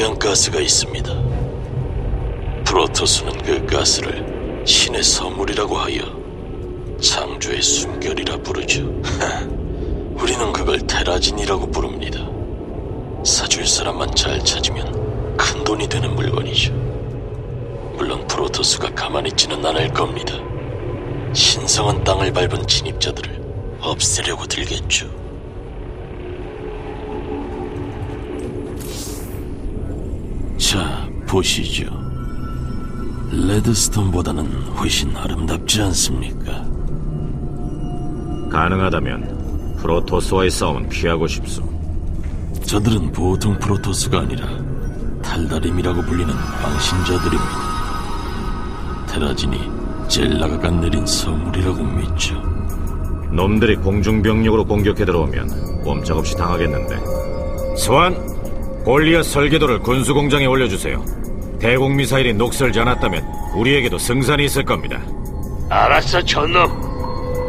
신기한 가스가 있습니다. 프로토스는 그 가스를 신의 선물이라고 하여 창조의 순결이라 부르죠. 우리는 그걸 테라진이라고 부릅니다. 사줄 사람만 잘 찾으면 큰 돈이 되는 물건이죠. 물론 프로토스가 가만히 있지는 않을 겁니다. 신성한 땅을 밟은 진입자들을 없애려고 들겠죠. 보시죠. 레드스톤보다는 훨씬 아름답지 않습니까? 가능하다면 프로토스와의 싸움은 피하고 싶소. 저들은 보통 프로토스가 아니라 탈다림이라고 불리는 방신자들입니다. 테라진이 젤라가가 내린 선물이라고 믿죠. 놈들이 공중병력으로 공격해 들어오면 꼼짝없이 당하겠는데. 소환, 골리앗 설계도를 군수공장에 올려주세요. 대공 미사일이 녹슬지 않았다면 우리에게도 승산이 있을 겁니다. 알았어, 전놈.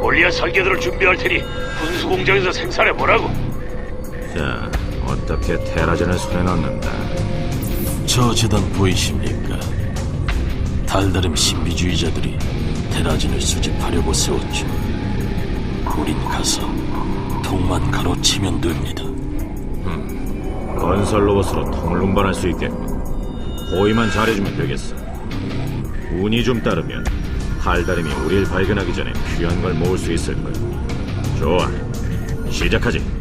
올리아 설계도를 준비할 테니 군수 공장에서 생산해 보라고. 자, 어떻게 테라진을 손에 넣는다. 저 재단 보이십니까? 달다름 신비주의자들이 테라진을 수집하려고 세웠죠. 우린 가서 통만 가로치면 됩니다. 건설 로봇으로 통을 운반할 수 있겠고 호위만 잘해주면 되겠어. 운이 좀 따르면 달다림이 우리를 발견하기 전에 필요한 걸 모을 수 있을 거야. 좋아, 시작하지.